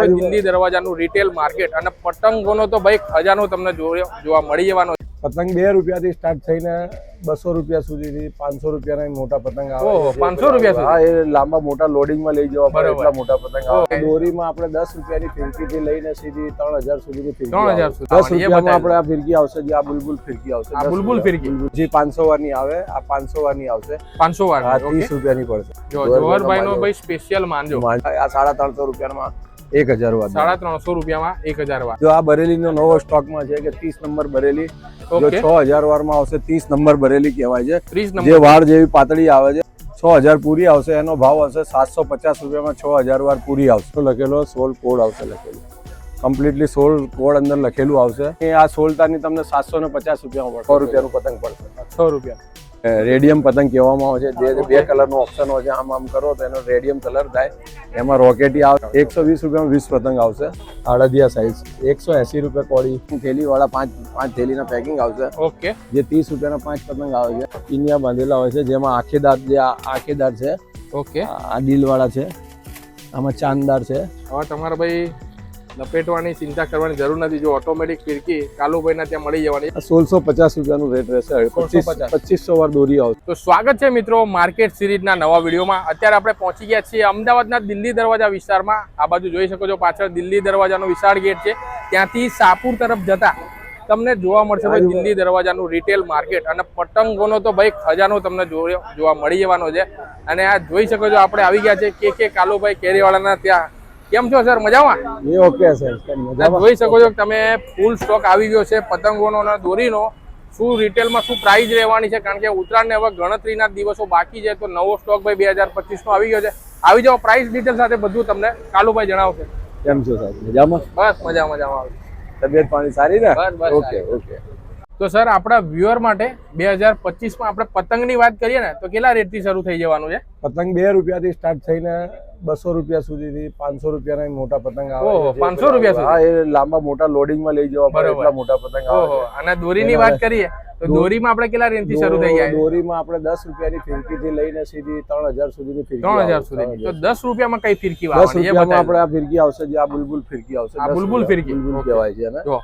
Delhi દરવાજાનું retail market અને પતંગોનો તો ભાઈ ખજાનો તમને જોવા મળી જવાનો. પતંગ બે રૂપિયાથી સ્ટાર્ટ થઈને બસો રૂપિયા સુધીથી પાંચસો રૂપિયાના મોટા પતંગ આવે પાંચસો રૂપિયા હા એ લાંબા મોટા લોડિંગમાં લઈ જવા પડે એટલા મોટા પતંગ આવે. દોરીમાં આપણે દસ રૂપિયાની ફિરકીથી લઈને સીધી ત્રણ હજાર સુધીની ફિરકી 3000 આવે. દસ રૂપિયામાં આપણે આ ફિરકી આવશે જે આ બુલબુલ ફિરકી આવશે. બુલબુલ ફિરકી? જે પાંચસો વારની આવે આ પાંચસો વાની આવશે. 500 વાર હા ત્રીસ રૂપિયાની પડશે. જોહરભાઈ નો ભાઈ સ્પેશિયલ માનજો આ સાડા ત્રણસો રૂપિયામાં એક હજાર વાર સાડા ત્રણસો રૂપિયામાં એક હજાર વાર જો આ બરેલીનો નવો સ્ટોકમાં છે કે ત્રીસ નંબર બરેલી. જો છ હજાર વારમાં આવશે ત્રીસ નંબર બરેલી. કહેવાય છે. જે વાળ જેવી પાતળી આવે છે છ હજાર પૂરી આવશે. એનો ભાવ આવશે સાતસો પચાસ રૂપિયામાં છ હજાર વાર પૂરી આવશે. લખેલો સોલ કોડ આવશે લખેલો. કમ્પ્લીટલી સોલ કોડ અંદર લખેલું આવશે. એ આ સોલતાની તમને સાતસો ને પચાસ રૂપિયામાં પડશે. સો રૂપિયાનું પતંગ પડશે. છ રૂપિયા. રેડિયમ પતંગ કહેવામાં આવે છે. જે બે કલરનો ઓપ્શન હોય છે આમ આમ કરો તો એનો રેડિયમ કલર થાય. એમાં રોકેટી આવે. એકસો વીસ રૂપિયામાં વીસ પતંગ આવશે. અડદિયા સાઈઝ એકસો એસી રૂપિયા કોળી. થેલીવાળા પાંચ પાંચ થેલીના પેકિંગ આવશે. ઓકે. જે ત્રીસ રૂપિયાના પાંચ પતંગ આવે છે. ઇન્ડિયા બાંધેલા હોય છે જેમાં આખેદાર જે આખેદાર છે ઓકે. આ દિલવાળા છે. આમાં ચાંદદાર છે. હવે તમારે ભાઈ લપેટવાની ચિંતા કરવાની જરૂર નથી. જો ઓટોમેટિક ફિરકી કાલુભાઈના ત્યાં મળી જવાની. સોળસો પચાસ રૂપિયાનું રેટ રહેશે. પચીસો વાર દોરી આવશે. તો સ્વાગત છે મિત્રો માર્કેટ સિરીઝના નવા વિડીયોમાં. અત્યારે આપણે પહોંચી ગયા છીએ અમદાવાદના દિલ્હી દરવાજા વિસ્તારમાં. આ બાજુ જોઈ શકો છો પાછળ દિલ્હી દરવાજાનો વિશાળ ગેટ છે. ત્યાંથી સાપુર તરફ જતા તમને જોવા મળશે ભાઈ દિલ્હી દરવાજાનું રિટેલ માર્કેટ અને પતંગોનો તો ભાઈ ખજાનો તમને જોવા જોવા મળી જવાનો છે. અને આ જોઈ શકો છો આપણે આવી ગયા છે કે કે કાલુભાઈ કેરીવાળાના ત્યાં કેમ છો સર? મજામાં? એ ઓકે સર મજામાં? જોઈ શકો છો કે તમે ફૂલ સ્ટોક આવી ગયો છે પતંગોનો અને દોરીનો. શું રિટેલમાં શું પ્રાઇસ રહેવાની છે? કારણ કે ઉત્તરાયણને હવે ગણતરીના દિવસો બાકી છે તો નવો સ્ટોક ભાઈ બે હજાર પચીસનો આવી ગયો છે. આવી જાઓ પ્રાઇસ ડિટેલ સાથે બધું તમને કાલુભાઈ જણાવશે. કેમ છો સાહેબ મજામાં? બસ મજા મજામાં તબિયત પાણી સારી ને? બસ, બસ ઓકે ઓકે તો સર આપણા વ્યુઅર માટે બે હજાર પચીસમાં આપણે પતંગની વાત કરીએ ને તો કેટલા રેટથી શરૂ થઈ જવાનું છે? પતંગ બે રૂપિયાથી સ્ટાર્ટ થઈને બસો રૂપિયા સુધીથી પાંચસો રૂપિયાના મોટા પતંગ આવે 500 રૂપિયા સુધી? હા એ લાંબા મોટા લોડિંગમાં લઈ જવા પડે એટલા મોટા પતંગ આવે. અને દોરીની વાત કરીએ તો દોરીમાં આપણે કેટલા રેન્જથી શરૂ થઈ જાય? દોરીમાં આપણે દસ રૂપિયાની ફિરકીથી લઈને સીધી ત્રણ હજાર સુધીની ફિરકી ત્રણ હજાર સુધી. તો દસ રૂપિયામાં કઈ ફિરકી દસ રૂપિયામાં આપણે આ ફિરકી આવશે જે આ બુલબુલ ફિરકી આવશે આ બુલબુલ ફિરકી? બુલબુલ કહેવાય છે જો.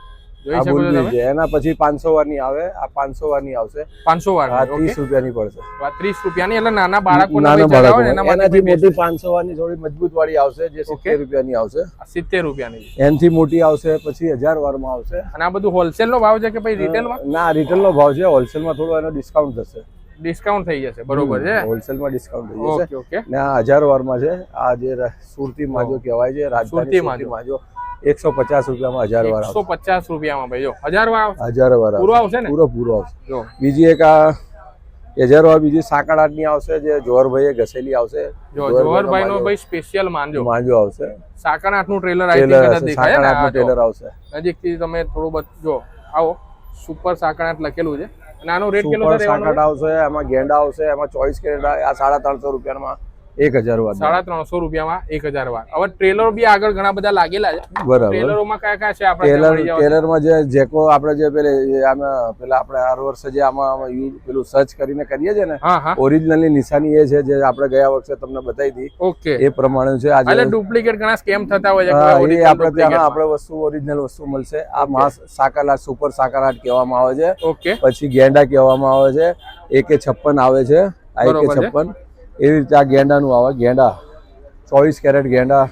જોઈ શકો છો તમે? એના પછી પાંચસો વારની આવે. આ પાંચસો વારની આવશે. પાંચસો વાર આ ઓકે. ત્રીસ રૂપિયાની પડશે. ત્રીસ રૂપિયાની એટલે નાના બાળકો નાના બાળકો એના માટે એનાથી મોટી પાંચસો વારની થોડી મજબૂત વાળી આવશે જે સિત્તેર રૂપિયાની આવશે. સિત્તેર રૂપિયાની એનથી મોટી આવશે પછી હજાર વારમાં આવશે. અને આ બધું હોલસેલ નો ભાવ છે કે ભાઈ રિટેલમાં? ના રિટેલ નો ભાવ છે. હોલસેલમાં થોડો એનો ડિસ્કાઉન્ટ થશે. ડિસ્કાઉન્ટ થઈ જશે બરોબર છે? હોલસેલમાં ડિસ્કાઉન્ટ થઈ જશે. Okay okay. ને આ હજાર વારમાં છે. આ જે સુરતી માજો કહેવાય છે સુરતી સુરતી માજો. એકસો પચાસ રૂપિયામાં હજાર વાર એકસો પચાસ રૂપિયામાં ભાઈ જો હજાર વાર હજાર વાર પૂરો આવશે ને? પૂરો પૂરો આવશે. જો. બીજી એક આ હજાર વાર બીજી સાંકળાટની આવશે જે જોહરભાઈએ ઘસેલી આવશે. જોહરભાઈ નો ભાઈ સ્પેશિયલ માનજો માંજો આવશે. સાંકળાટ આઠનું ટ્રેલર આવી કદાચનું? ટ્રેલર આવશે. નજીક નજીકથી તમે થોડું જો આવો. સુપર સાંકળાટ લખેલું છે. અને આનો રેટ કેટલો સાંકળાટ આવશે એમાં ગેંડા આવશે એમાં ચોઈસ કેરેટ આ સાડા ત્રણસો રૂપિયામાં. એક હજાર વાર સાડા ત્રણસો રૂપિયામાં એક હજાર વાર હવે ટ્રેલર બી આગળ ઘણા બધા લાગેલા છે. બરાબર. ટ્રેલરોમાં કયા કયા છે આપણે જવાના? ટેલરમાં જે જેકો આપણે જે પેલે આમે પેલા આપણે હર વર્ષે જે આમાં યુઝ પેલું સર્ચ કરીને કરીએ છે ને ઓરિજિનલની નિશાની એ છે જે આપણે ગયા વખતે તમને બતાવી હતી. ઓકે. એ પ્રમાણે છે. આજે એટલે ડુપ્લિકેટ ઘણા સ્કેમ થતા હોય છે એ આપણે ત્યાં આપણે વસ્તુ ઓરિજિનલ વસ્તુ મળશે. આ માસ સાકલાટ સુપર સાકલાટ કહેવામાં આવે છે. ઓકે. પછી ગેંડા કહેવામાં આવે છે. એકે છપ્પન આવે છે. આ એકે છપ્પન. એવી રીતે આ ગેંડાનું આવે ગેંડા ચોવીસ કેરેટ ગેંડા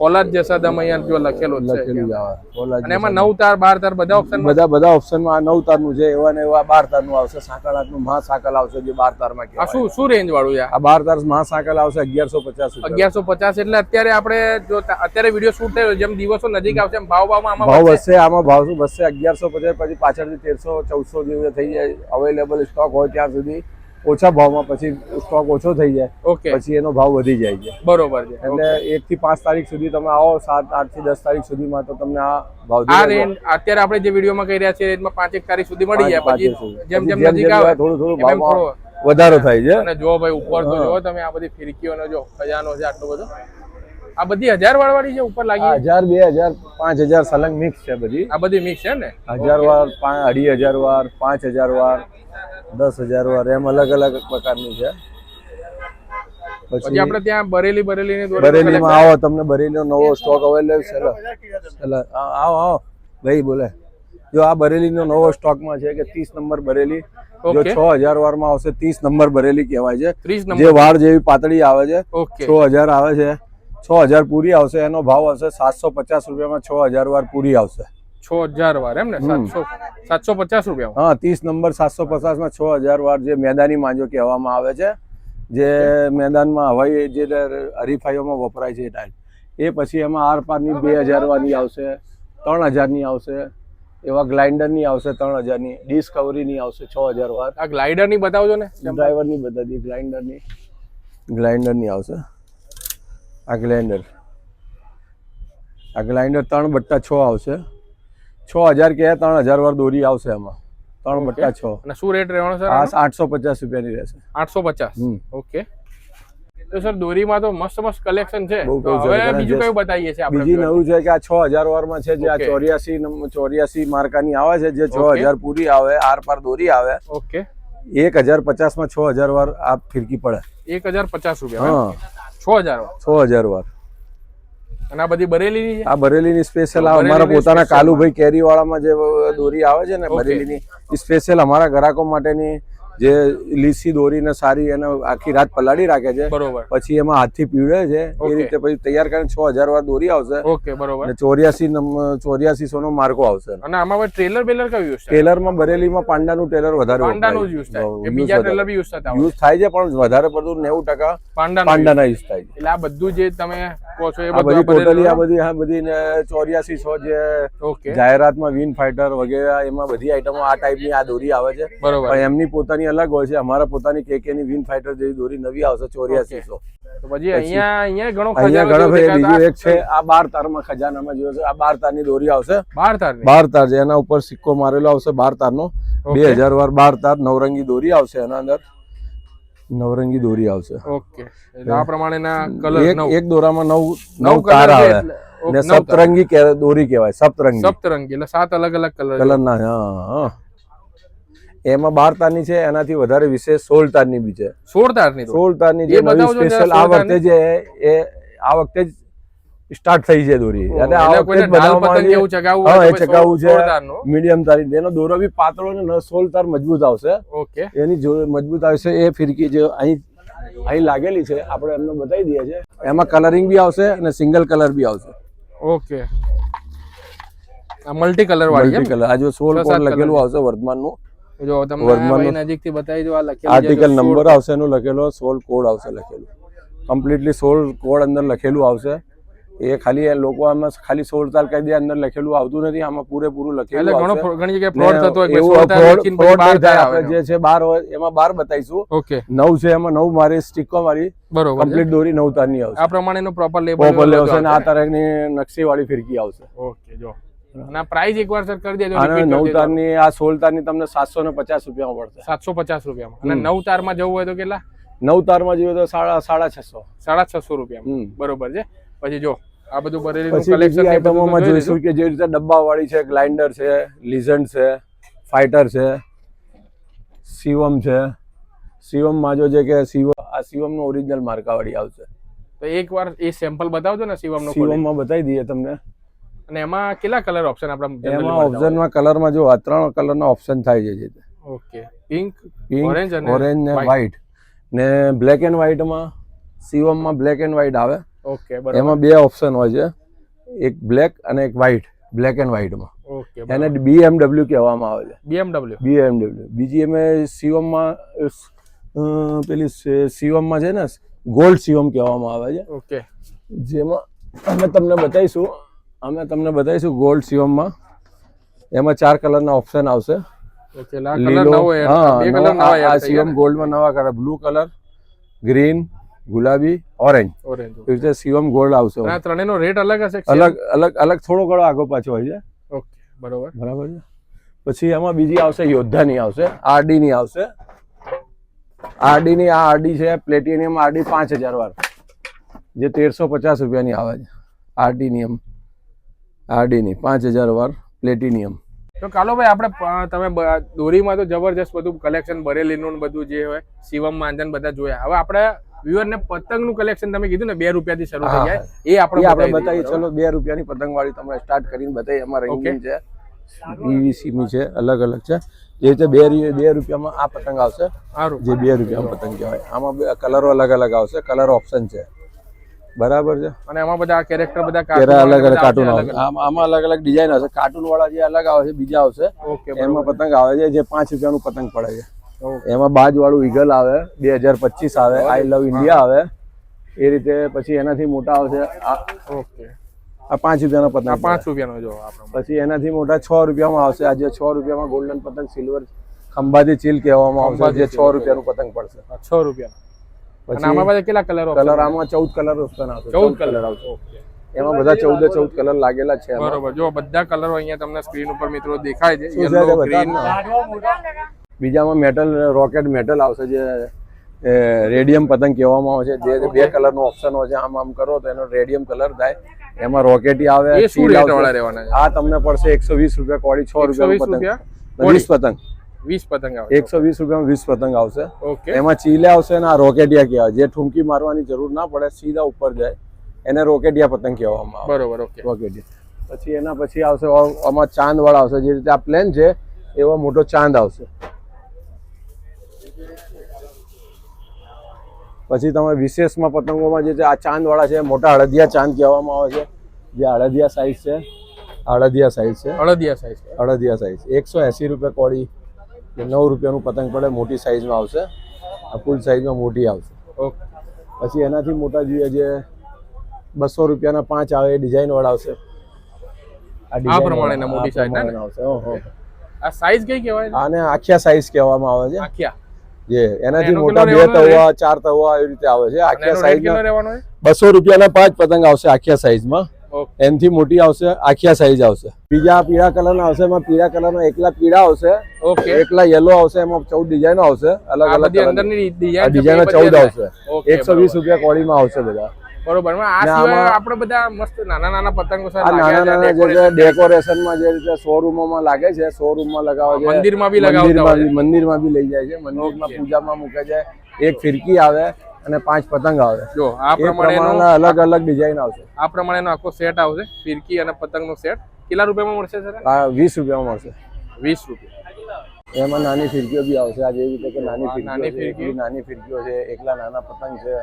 ફોલાદ જસાદમ અહીંયા જો લખેલું છે. લખેલું આવે બોલા અને એમાં નવ તાર બાર તાર બધા ઓપ્શન બધા બધા ઓપ્શનમાં આ નવ તારનું છે એવા ને એવા બાર તારનું આવશે સાંકળ હાથનું મહા સાકલ આવશે જે બાર તારમાં આ શું શું રેન્જ વાળું છે આ? બાર તાર મહા સાકલ આવશે અગિયારસો પચાસ અગિયારસો પચાસ એટલે અત્યારે આપણે જો અત્યારે વીડિયો શૂટ થયો જેમ દિવસો નજીક આવશે એમ ભાવ ભાવમાં આમાં ભાવ? વધશે. આમાં ભાવ શું વધશે અગિયારસો પચાસ પછી પાછળથી તેરસો ચૌદસો જેવું થઈ જાય અવેલેબલ સ્ટોક હોય ત્યાં સુધી. ઓછા ભાવમાં પછી સ્ટોક ઓછો થઈ જાય. ઓકે પછી એનો ભાવ વધી જાય છે. બરોબર છે. એટલે એક થી પાંચ તારીખ સુધી તમે આવો સાત આઠથી દસ તારીખ સુધીમાં તો તમને આ ભાવ આ રેન્જ અત્યારે આપણે જે વિડીયોમાં કહી રહ્યા છીએ એમાં પાંચ એક તારીખ સુધી મળી જાય. પછી જેમ જેમ નજીક આવે થોડું થોડું ભાવમાં વધારો થાય છે. અને જો ભાઈ ઉપર તો જો તમે આ બધી ફિરકીઓનો જો ખજાનો છે આટલો બધો. આ બધી હજાર વાળ વાળી છે ઉપર લાગી હજાર બે હજાર પાંચ હજાર સલંગ મિક્સ છે બધી. આ બધી મિક્સ છે ને? હજાર વાર અઢી હજાર વાર પાંચ હજાર વાર દસ હજાર વાર. એમ અલગ અલગ પ્રકારની છે. પછી આપણે ત્યાં બરેલી બરેલી બરેલીમાં આવો તમને બરેલીનો નવો સ્ટોક અવેલેબલ છે. આવો આવો. ભાઈ બોલે. જો આ બરેલીનો નવો સ્ટોકમાં છે કે ત્રીસ નંબર બરેલી જો છ હજાર વારમાં આવશે ત્રીસ નંબર બરેલી કહેવાય છે. જે વાળ જેવી પાતળી આવે છે છ હજાર આવે છે. છ હજાર પૂરી આવશે એનો ભાવ આવશે સાતસો પચાસ રૂપિયામાં છ હજાર વાર પૂરી આવશે. છ હજાર વાર એમ ને? સાતસો સાતસો પચાસ રૂપિયા હા ત્રીસ નંબર સાતસો પચાસમાં છ હજાર વાર જે મેદાની માંજો કહેવામાં આવે છે જે મેદાનમાં હવાઈ જે હરીફાઈઓમાં વપરાય છે એ ટાઈપ એ પછી એમાં આર પારની બે હજાર વારની આવશે ત્રણ હજારની આવશે એવા ગ્લાઇન્ડરની આવશે ત્રણ હજારની ડિસ્કવરીની આવશે છ હજાર વાર. આ ગ્લાઇડરની બતાવજો ને ડ્રાઈવરની બધાથી ગ્લાઇન્ડરની ગ્લાઇન્ડરની આવશે. આ ગ્લાઇન્ડર. આ ગ્લાઇન્ડર ત્રણ બટ્ટા છ આવશે. છ હજાર કે ત્રણ હજાર વાર દોરી આવશે એમાં ત્રણ બટ્ટા છ. અને શું રેટ રહેવાનો સર આઠસો પચાસ રૂપિયાની રહેશે. આઠસો પચાસ. ઓકે. તો સર દોરીમાં તો મસ્ત મસ્ત કલેક્શન છે. હવે બીજું કયું બતાવીએ છીએ આપણે બીજી નવું છે કે આ છ હજાર વારમાં છે જે આ Okay. ચોર્યાસી ચોર્યાસી માર્કાની આવે છે જે છ. હજાર પૂરી આવે આર પાર દોરી આવે ઓકે. એક હજાર પચાસમાં છ હજાર વાર આ ફિરકી પડે. એક હજાર પચાસ રૂપિયા હા. છ હજાર વાર. છ હજાર વાર. અને આ બધી બરેલીની આ બરેલીની સ્પેશિયલ આ અમારા પોતાના કાલુભાઈ કેરીવાળામાં જે દોરી આવે છે ને બરેલીની સ્પેશિયલ અમારા ગ્રાહકો માટેની જે લીસી દોરીને સારી એને આખી રાત પલાળી રાખે છે. બરોબર. પછી એમાં હાથથી પીવડે છે. એ રીતે પછી તૈયાર કરીને છ હજાર વાર દોરી આવશે. ઓકે બરોબર. ચોર્યાસી ચોર્યાસી સો નો માર્કો આવશે. અને આમાં ટ્રેલર બેલર કયું યુઝ થાય? ટેલરમાં બરેલીમાં પાંડાનું ટ્રેલર વધારે પાંડાનું યુઝ થાય. બીજા ટ્રેલર બી યુઝ થતા યુઝ થાય છે પણ વધારે પડતું નેવું ટકા પાંડાનું યુઝ થાય છે. એટલે આ બધું જે તમે કહો છો એ બધી ટોટલી આ બધી હા બધી ચોર્યાસી સો જે જાહેરાતમાં વિન ફાઈટર વગેરે એમાં બધી આઈટમો આ ટાઈપની આ દોરી આવે છે. બરોબર. એમની પોતાની અલગ હોય છે. અમારા પોતાની કેકે ની વિન ફાઈટર જેવી દોરી નવી આવશે ચોર્યાસી સો. તો પછી અહીંયા અહીંયા ઘણો અહીંયા ઘણો ભાઈ બીજું એક છે આ બાર તારમાં ખજાનામાં જોયો છે. આ બાર તારની દોરી આવશે. બાર તાર બાર તાર છે. એના ઉપર સિક્કો મારેલો આવશે બાર તારનો. બે હજાર વાર બાર તાર નવરંગી દોરી આવશે એના અંદર. નવરંગી દોરી આવશે. ઓકે આ પ્રમાણેના કલર એક દોરામાં નવ નવ તાર આવે. ને સપ્તરંગી દોરી કહેવાય સપ્તરંગી. સપ્તરંગી. એટલે સાત અલગ અલગ કલર કલર ના હા. એમાં બાર તારની છે એનાથી વધારે વિશેષ સોળ તારની બી છે. સોળ તારની સોળ તારની જે નવી સ્પેશિયલ આ વખતે જે એ આ વખતે જ સ્ટાર્ટ થઈ છે દોરી. અને આ વખતે બનાવવામાં એવું. ચગાવવું હા એ ચગાવવું છે મીડિયમ તારી. એનો દોરો બી પાતળો ને સોળ તાર મજબૂત આવશે. ઓકે. એની જો મજબૂત આવશે એ ફિરકી જે અહીં અહીં લાગેલી છે આપણે એમને બતાવી દઈએ છે એમાં કલરિંગ બી આવશે અને સિંગલ કલર બી આવશે. ઓકે. આ મલ્ટી કલર વાળી મલ્ટી કલર આ જો સાત કોડ લખેલું આવશે વર્ધમાનનું જો તમને ભાઈ નજીકથી બતાવી દો આ લખેલું આર્ટિકલ નંબર આવશે એનો લખેલો સોલ કોડ આવશે લખેલું. કમ્પ્લીટલી સોલ કોડ અંદર લખેલું આવશે. એ ખાલી એ લોકો આમાં ખાલી સોળ તાર કહી દે અંદર લખેલું આવતું નથી આમાં પૂરેપૂરું એટલે લખેલું ઘણો ઘણી જગ્યાએ ફ્રોડ થતો હોય નહીં થાય. આપણે જે છે બાર હોય એમાં બાર બતાવીશું. ઓકે. નવ છે એમાં નવ મારી સ્ટીકો મારી બરોબર કમ્પ્લીટ દોરી નવ તારની આવશે. આ પ્રમાણે પ્રોપર લેબલ આવશે અને આ તારની નકશી વાળી ફિરકી આવશે. ઓકે જો. આ પ્રાઇસ એકવાર સર કરી દેજો અને નવ તારની આ સોળ તારની તમને સાતસો ને પચાસ રૂપિયામાં પડશે સાતસો પચાસ રૂપિયામાં. અને નવ તારમાં જવું હોય તો કેટલા? નવ તારમાં જોઈએ તો સાડા સાડા છસો. સાડા છસો રૂપિયામાં. બરોબર છે? પછી જો આ બધું બરેલીનું કલેક્શન આઈટમોમાં જોઈશું કે જે રીતે ડબ્બાવાળી છે ગ્લાઇન્ડર છે લીઝન્ડ છે ફાઇટર છે શિવમ છે. શિવમમાં જો છે કે શિવમ આ શિવમનો ઓરિજિનલ માર્કાવાળી આવશે. તો એકવાર એ સેમ્પલ બતાવજો ને શિવમનું શિવમ શિવમમાં બતાવી દઈએ તમને. અને એમાં કેટલા કલર ઓપ્શન આપણા એમાં ઓપ્શનમાં કલરમાં જો આ ત્રણ કલરના ઓપ્શન થાય છે ઓકે પિંક પિંક ઓરેન્જ ને. વ્હાઈટ ને બ્લેક એન્ડ વ્હાઈટમાં સીવમમાં બ્લેક એન્ડ વ્હાઈટ આવે. ઓકે બરાબર. એમાં બે ઓપ્શન હોય છે. એક બ્લેક અને એક વ્હાઈટ બ્લેક એન્ડ વ્હાઈટમાં ઓકે એને બીએમડબલ્યુ કહેવામાં આવે છે. બીએમડબલ્યુ બીએમડબલ્યુ બીજી અમે શિવમમાં અ, પેલી સીવમમાં છે ને ગોલ્ડ સીવમ કહેવામાં આવે છે. ઓકે જેમાં અમે તમને બતાવીશું અમે તમને બતાવીશું ગોલ્ડ સિયોમમાં એમાં ચાર કલરના ઓપ્શન આવશે. ગોલ્ડમાં નવા કલર બ્લુ કલર ગ્રીન ગુલાબી ઓરેન્જ ઓરેન્જ એવી રીતે શિવમ ગોલ્ડ આવશે આ ત્રણેયનો રેટ અલગ હશે અલગ અલગ અલગ થોડો ઘણો આગો પાછો હોય છે. ઓકે બરોબર. બરાબર છે. પછી એમાં બીજી આવશે યોદ્ધાની આવશે આરડી ની આવશે. આરડી ની આ આરડી છે પ્લેટિનિયમ આરડી પાંચ હજાર વાર જે તેરસો પચાસ રૂપિયાની આવે છે આરડી આરડી ની પાંચ હજાર વાર પ્લેટિનિયમ. તો કાલોભાઈ આપણે પ- તમે દોરીમાં તો જબરજસ્ત બધું કલેક્શન બરેલીનું ને બધું જે હોય શિવમ માંજન બધા જોયા. હવે આપણે વ્યુઅરને પતંગનું પતંગનું કલેક્શન તમે કીધું ને બે રૂપિયાથી શરૂ થઈ જાય એ આપણે આપણે બતાવીએ. ચલો બે રૂપિયાની પતંગ વાળી તમે સ્ટાર્ટ કરીને બતાવીએ. એમાં. રંગીન છે પીવીસીની છે અલગ અલગ છે. જે રીતે બે બે રૂપિયામાં આ પતંગ આવશે જે બે રૂપિયામાં પતંગ કહેવાય. આમાં બે કલરો અલગ અલગ આવશે કલર ઓપ્શન છે. બરાબર છે. અને એમાં બધા કેરેક્ટર બધા અલગ અલગ કાર્ટૂન આમાં અલગ અલગ ડિઝાઇન આવશે. કાર્ટૂન વાળા જે અલગ આવે છે બીજા આવશે. ઓકે એમાં પતંગ આવે છે જે પાંચ રૂપિયાનું પતંગ પડે છે. એમાં બાજ વાળું ઈગલ આવે બે હજાર પચીસ આવે આઈ લવ ઇન્ડિયા આવે. એ રીતે પછી એનાથી મોટા આવશે આ ઓકે. આ પાંચ રૂપિયાનો પતંગ પાંચ રૂપિયાનો જો પછી એનાથી મોટા છ રૂપિયામાં આવશે. આજે છ રૂપિયામાં ગોલ્ડન પતંગ સિલ્વર ખંભાતી ચીલ કહેવામાં આવશે જે છ રૂપિયાનું પતંગ પડશે. આ છ રૂપિયા પછી આમાં બધા કેટલા કલર કલર આમાં ચૌદ કલર ઓપ્શન આવશે. ચૌદ કલર આવશે. એમાં બધા ચૌદે ચૌદ કલર લાગેલા છે બરોબર. જો બધા કલરો અહીંયા તમને સ્ક્રીન ઉપર મિત્રો દેખાય છે. યલો ગ્રીન બીજામાં મેટલ રોકેટ મેટલ આવશે જે રેડિયમ પતંગ કહેવામાં આવે છે. જે બે કલર નો ઓપ્શન હોય છે આમ આમ કરો તો એનો રેડિયમ કલર થાય. એમાં રોકેટી આવે આ તમને પડશે એકસો વીસ રૂપિયા કોડી છ 120 રૂપિયા રૂપિયા? પતંગ વીસ પતંગ. વીસ પતંગ આવે એકસો વીસ રૂપિયામાં વીસ પતંગ આવશે. ઓકે. એમાં ચીલે આવશે ને આ રોકેટિયા કહેવાય. જે ઠુમકી મારવાની જરૂર ના પડે સીધા ઉપર જાય. એને રોકેટિયા પતંગ કહેવામાં આવે. બરોબર ઓકે. રોકેટિયા. પછી એના પછી આવશે આમાં ચાંદ વાળા આવશે. જે રીતે આ પ્લેન છે એવો મોટો ચાંદ આવશે. પછી તમે વિશેષમાં પતંગોમાં જે છે આ ચાંદ વાળા છે મોટા હળદિયા ચાંદ કહેવામાં આવે છે. જે હળદિયા સાઈઝ છે હળદિયા સાઈઝ છે. હળદિયા સાઈઝ અડદિયા સાઈઝ એકસો એંસી રૂપિયા કોડી જે નવ રૂપિયાનું પતંગ પડે મોટી સાઇઝમાં આવશે. આ ફૂલ સાઇઝમાં મોટી આવશે. ઓકે પછી એનાથી મોટા જોઈએ જે બસો રૂપિયાના પાંચ આવે એ ડિઝાઇન વાળા આવશે. આ પ્રમાણે મોટી? પ્રમાણેના આવશે. ઓહો. આ સાઇઝ કઈ કહેવાય? આને આખિયા સાઇઝ કહેવામાં આવે છે. આખિયા. જે એનાથી મોટા બે તવા ચાર તવા એવી રીતે આવે છે. આખ્યા છે બસો રૂપિયાના પાંચ પતંગ આવશે આખિયા સાઈઝમાં એનથી મોટી આવશે આખિયા સાઈઝ આવશે. બીજા પીળા કલરના આવશે એમાં પીળા કલરના એકલા પીળા આવશે ઓકે એકલા યલો આવશે એમાં ચૌદ ડિઝાઇનો આવશે અલગ અલગ. અંદરની ડિઝાઇન ચૌદ આવશે. એકસો વીસ રૂપિયા કોળીમાં આવશે બધા. બરોબર. માં આ સિવાય આપણે બધા મસ્ત નાના નાના પતંગો નાના નાના જે છે ડેકોરેશનમાં જે રીતે શોરૂમોમાં લાગે છે શોરૂમમાં લગાવે છે મંદિરમાં બી લગાવતા મંદિરમાં બી લઈ જાય છે મંદિરમાં. પૂજામાં મૂકે છે એક ફિરકી આવે અને પાંચ પતંગ આવે. જો આ પ્રમાણે અલગ અલગ ડિઝાઇન આવશે. આ પ્રમાણેનો આખો સેટ આવશે ફિરકી અને પતંગનો સેટ કેટલા રૂપિયામાં મળશે સર આ વીસ રૂપિયામાં મળશે. વીસ રૂપિયા. એમાં નાની ફિરકીઓ બી આવશે. આ જેવી રીતે કે નાની નાની ફિરકી. નાની ફિરકીઓ છે એકલા નાના પતંગ છે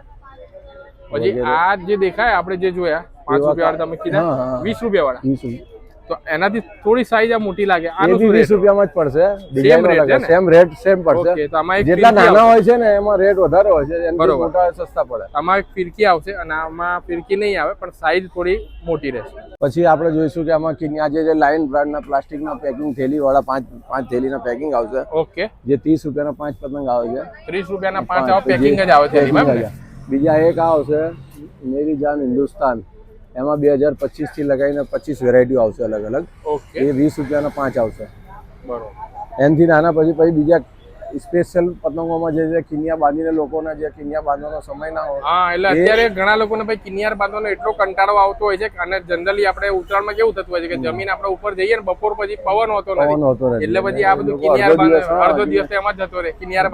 પછી આ જે દેખાય આપણે જે જોયા પાંચ રૂપિયા વાળા તમે કીધા વીસ રૂપિયા વાળા વીસ રૂપિયા. તો એનાથી થોડી સાઈઝ આ મોટી લાગે. આ બી વીસ રૂપિયામાં જ પડશે. Design rate same rate same પડશે. જેટલા નાના હોય છે ને એમાં રેટ વધારે હોય છે. બરોબર. મોટા સસ્તા પડે. આમાં એક ફિરકી આવશે અને આમાં ફિરકી નહીં આવે પણ સાઈઝ થોડી મોટી રહેશે. પછી આપણે જોઈશું કે આમાં કિન્યા જે જે લાઇન બ્રાન્ડના પ્લાસ્ટિકના પેકિંગ થેલી વાળા પાંચ પાંચ થેલીના પેકિંગ આવશે. ઓકે જે ત્રીસ રૂપિયાના પાંચ પતંગ આવે છે. ત્રીસ રૂપિયાના પાંચ પાંચ, પેકિંગ જ આવે છે. બીજા એક આવશે મેરી જાન હિન્દુસ્તાન. એમાં બે હજાર પચીસથી લગાવીને પચીસ વેરાયટીઓ આવશે અલગ અલગ. એ વીસ રૂપિયાના પાંચ આવશે. બરોબર. એનાથી નાના પછી પછી બીજા સ્પેશિયલ પતંગોમાં જે છે કિનિયા બાંધીને લોકોને જે કિનિયા બાંધવાનો સમય ના હોય હા એટલે અત્યારે ઘણા લોકોને ભાઈ કિનિયાર બાંધવાનો એટલો કંટાળો આવતો હોય છે અને જનરલી આપણે ઉત્તરાયણમાં કેવું થતું હોય છે કે જમીન આપણે ઉપર જઈએ ને બપોર પછી પવન હોતો નથી. એટલે પછી આ બધું કિનિયાર દિવસ, અડધો દિવસ એમાં જતો રહે કિનિયાર.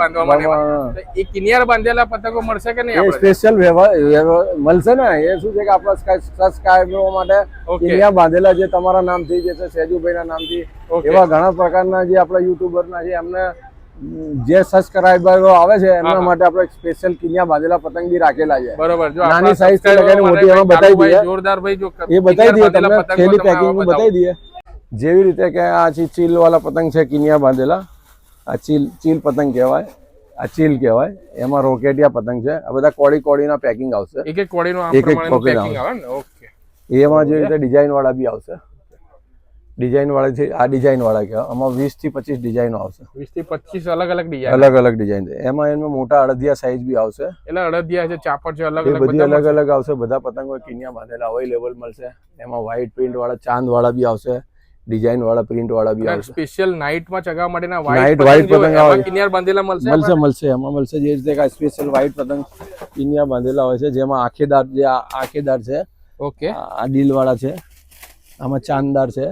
હા. તો એ કિનિયાર બાંધેલા પતંગો મળશે કે નહીં સ્પેશિયલ મળશે ને એ શું છે કે આપણા સબસ્ક્રાઈબરો માટે કિનિયા બાંધેલા જે તમારા નામથી જે છે સેજુભાઈના નામથી એવા ઘણા પ્રકારના જે આપણા યુટ્યુબરના છે એમને જે સબસ્ક્રાઇબરો આવે છે એમના માટે આપણે સ્પેશિયલ કિન્યા બાંધેલા પતંગ બી રાખેલા છે. બરોબર જો નાની સાઈઝથી લગાવીને મોટી એમાં બતાવી દઈએ. જોરદાર ભાઈ જો એ બતાવી દઈએ તમને થેલી પેકિંગ બતાવી દઈએ. જેવી રીતે કે આ ચીલ વાળા પતંગ છે કિન્યા બાંધેલા. આ ચીલ ચીલ પતંગ કહેવાય. આ ચીલ કહેવાય. એમાં રોકેટિયા પતંગ છે. આ બધા કોડી કોડીના પેકિંગ આવશે. એક એક કોડીનું એક એક પેકિંગ આવે ને? ઓકે. એમાં જે રીતે ડિઝાઇન વાળા બી આવશે. ડિઝાઇન વાળા છે આ ડિઝાઇન વાળા કહેવાય. આમાં વીસથી પચીસ ડિઝાઇનો આવશે. વીસથી પચીસ અલગ અલગ ડિઝાઇન અલગ અલગ ડિઝાઇન છે. એમાં એમાં મોટા અડદિયા સાઈઝ બી આવશે. એટલે અડદિયા છે ચાપડ છે અલગ અલગ બધી અલગ અલગ આવશે. બધા પતંગો કિનિયા બાંધેલા અવેલેબલ મળશે. એમાં વ્હાઇટ પ્રિન્ટ વાળા ચાંદ વાળા બી આવશે. ડિઝાઇન વાળા પ્રિન્ટ વાળા બી આવશે. સ્પેશિયલ નાઇટમાં ચગાવવા માટેના વ્હાઇટ પતંગ પતંગ આવે. કિનિયાર બાંધેલા મળશે? મળશે મળશે. એમાં મળશે. જે રીતે આ સ્પેશિયલ વ્હાઇટ પતંગ કિનિયા બાંધેલા હોય છે જેમાં આખેદાર જે આખેદાર છે. ઓકે આ ડીલ વાળા છે. આમાં ચાંદદાર છે.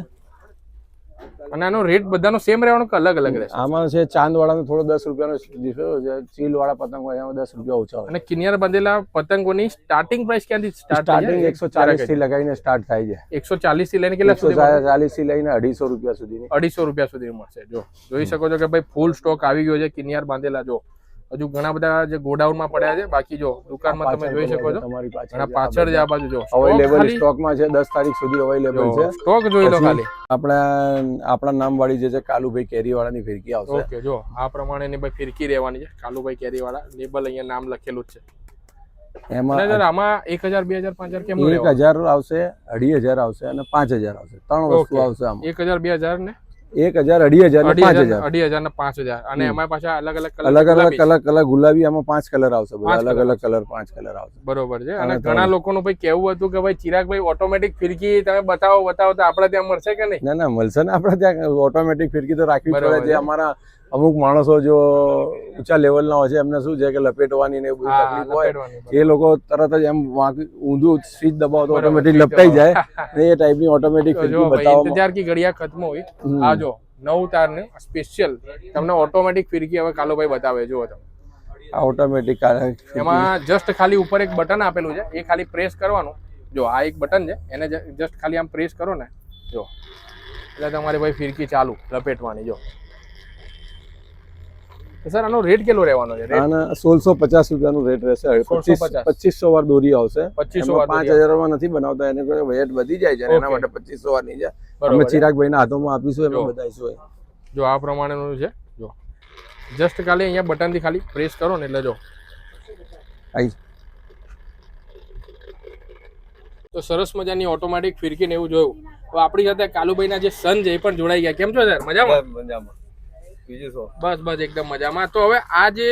અને આનો રેટ બધાનો સેમ રહેવાનો કે અલગ અલગ રહેશે? આમાં છે ચાંદ વાળાનો થોડો દસ રૂપિયાનો ડિફરન્સ છે. ચીલ વાળા પતંગ હોય એમાં દસ રૂપિયા ઓછા અને કિનિયર બાંધેલા પતંગોની સ્ટાર્ટિંગ પ્રાઇસ ક્યાંથી સ્ટાર્ટ સ્ટાર્ટિંગ એકસો ચાલીસથી લગાવીને સ્ટાર્ટ થાય છે. એકસો ચાલીસથી લઈને કેટલા સુધી ચાલીસથી લઈને અઢીસો રૂપિયા સુધીની. અઢીસો રૂપિયા સુધી મળશે. જો જોઈ શકો છો કે ભાઈ ફૂલ સ્ટોક આવી ગયો છે કિનિયાર બાંધેલા જો. હજુ ઘણા બધા જે ગોડાઉનમાં પડ્યા છે બાકી જો દુકાનમાં તમે જોઈ શકો છો. તમારી પાછળ અને પાછળ જ આ બાજુ જો અવેલેબલ સ્ટોકમાં છે 10 તારીખ સુધી અવેલેબલ છે. સ્ટોક જોઈ લો ખાલી. આપણા આપણા નામ વાળી જે છે કાલુભાઈ કેરી વાળાની ફિરકી આવશે. ઓકે જો આ પ્રમાણેની ભાઈ ફિરકી રહેવાની છે કાલુભાઈ કેરીવાળા લેબલ અહીંયા નામ લખેલું જ છે. એમાં આમાં એક હજાર બે હજાર પાંચ હજાર કેમ એક હજાર આવશે અઢી હજાર આવશે અને પાંચ હજાર આવશે. ત્રણ વસ્તુ આવશે આમાં. એક હજાર બે હજાર ને એક હજાર અઢી હજાર અઢી પાંચ હજાર. અઢી હજાર ને પાંચ હજાર. અને એમાં પાછા અલગ અલગ અલગ અલગ કલર કલર ગુલાબી આમાં પાંચ કલર આવશે અલગ અલગ કલર પાંચ કલર આવશે. બરોબર છે. અને ઘણા લોકોનું ભાઈ કેવું હતું કે ભાઈ ચિરાગભાઈ ઓટોમેટિક ફિરકી તમે બતાવો બતાવો તો આપણે ત્યાં મળશે કે નહીં? ના ના મળશે ને આપણે ત્યાં. ઓટોમેટિક ફિરકી તો રાખવી પડે. જે. અમારા અમુક માણસો જો ઊંચા લેવલના હોય છે એમને શું છે કે લપેટવાની ને બધી તકલીફ હોય એ લોકો તરત જ એમ ઊંધું સ્વિચ દબાવો તો ઓટોમેટિક લપટાઈ. જાય ને એ ટાઈપની ઓટોમેટિક જો ફિરકી બતાવવામાં ઇંતજાર કી ઘડિયા ખતમ હોય. આ જો નવ તાર ને સ્પેશિયલ તમને ઓટોમેટિક ફિરકી હવે કાલુભાઈ બતાવે જુઓ તમે. આ ઓટોમેટિક એમાં જસ્ટ ખાલી ઉપર એક બટન આપેલું છે એ ખાલી પ્રેસ કરવાનું. જો આ એક બટન છે એને જસ્ટ ખાલી આમ પ્રેસ કરો ને જો. એટલે તમારી ભાઈ ફિરકી ચાલુ લપેટવાની જો. સર આનો રેટ કેટલો રહેવાનો છે? આના સોળસો પચાસ રૂપિયાનું રેટ રહેશે. પચીસો વાર દોરી આવશે. 2500 એમાં વાર પાંચ હજારમાં નથી બનાવતા એને વેટ વધી જાય છે એના માટે પચીસો વારની જાય અમે. ચિરાગભાઈના હાથોમાં આપીશું એમ બતાવીશું જો આ પ્રમાણેનું છે. જો. જસ્ટ ખાલી અહીંયા બટનથી ખાલી પ્રેસ કરો ને એટલે જો. આઈ. તો સરસ મજાની ઓટોમેટિક ફિરકી ને એવું જોયું. તો આપણી સાથે કાલુભાઈના જે સન છે એ પણ જોડાઈ ગયા. કેમ છો સર મજામાં? મજામાં. બીજું શું? બસ બસ એકદમ મજામાં. તો હવે આ જે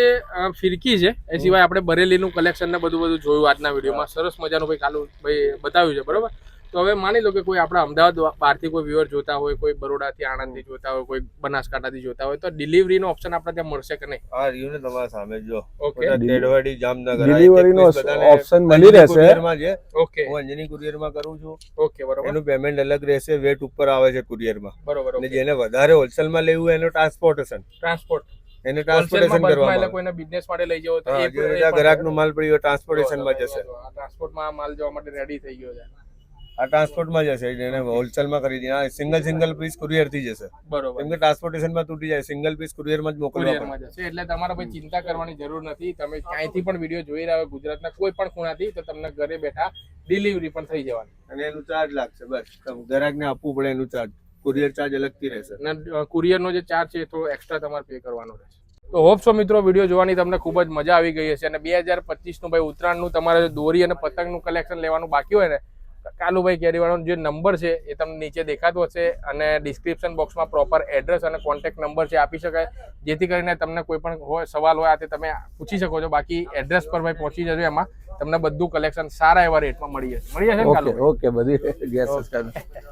ફિરકી છે એ સિવાય આપણે બરેલીનું કલેક્શન ને બધું બધું જોયું આજના વિડીયોમાં. સરસ મજાનું ભાઈ કાલુ ભાઈ બતાવ્યું છે બરોબર? તો હવે માની લો કે કોઈ આપણા અમદાવાદ બહારથી કોઈ વ્યુઅર જોતા હોય કોઈ બરોડાથી આણંદથી જોતા હોય કોઈ બનાસકાંઠાથી જોતા હોય તો ડિલિવરીનો ઓપ્શન આપણે ત્યાં મળશે કે નહીં? હા રહ્યું ને તમારા સામે જો ઓકે ડેડવાડી જામનગર ડિલિવરીનો ઓપ્શન મળી રહેશે. ઓકે હું અંજની કુરિયરમાં કરું છું. ઓકે બરોબર. એનું પેમેન્ટ અલગ રહેશે વેટ ઉપર આવે છે કુરિયરમાં બરોબર અને જેને વધારે હોલસેલમાં લેવું એનો ટ્રાન્સપોર્ટેશન ટ્રાન્સપોર્ટ એને ટ્રાન્સપોર્ટેશન કરવા કરવામાં એટલે કોઈને બિઝનેસ માટે લઈ જવો તો એ ગ્રાહકનો માલ પડ્યો ટ્રાન્સપોર્ટેશનમાં જશે. ટ્રાન્સપોર્ટમાં માલ જવા માટે રેડી થઈ ગયો છે. આ ટ્રાન્સપોર્ટમાં જશે. એને હોલસેલમાં કરી આ સિંગલ સિંગલ પીસ કુરિયરથી જશે. બરોબર. કેમ કે ટ્રાન્સપોર્ટેશનમાં તૂટી જાય. સિંગલ પીસ કુરિયરમાં જ મોકલવા જશે. એટલે તમારે ભાઈ ચિંતા કરવાની જરૂર નથી. તમે ક્યાંયથી પણ વીડિયો જોઈ રહ્યા હોય ગુજરાતના કોઈ પણ ખૂણાથી તો તમને ઘરે બેઠા ડિલિવરી પણ થઈ જવાની. અને એનું ચાર્જ લાગશે. બસ. ગ્રાહકને આપવું પડે એનું ચાર્જ કુરિયર ચાર્જ અલગથી રહેશે. અને કુરિયરનો જે ચાર્જ છે એ થોડો એક્સ્ટ્રા તમારે પે કરવાનો રહેશે. તો હોપ છો મિત્રો વીડિયો જોવાની તમને ખૂબ જ મજા આવી ગઈ હશે. અને બે હજાર પચીસનું ભાઈ ઉત્તરાયણનું તમારે દોરી અને પતંગનું કલેક્શન લેવાનું બાકી હોય ને કાલુભાઈ કેરીવાળાનો જે નંબર છે એ તમને નીચે દેખાતો હશે અને ડિસ્ક્રિપ્શન બોક્સમાં પ્રોપર એડ્રેસ અને કોન્ટેક્ટ નંબર છે આપી શકાય. જેથી કરીને તમને કોઈ પણ હોય સવાલ હોય આ તે તમે પૂછી શકો છો. બાકી એડ્રેસ પર ભાઈ પહોંચી જજો એમાં. તમને બધું કલેક્શન સારા એવા રેટમાં મળી જશે. મળી જશે ઓકે બધી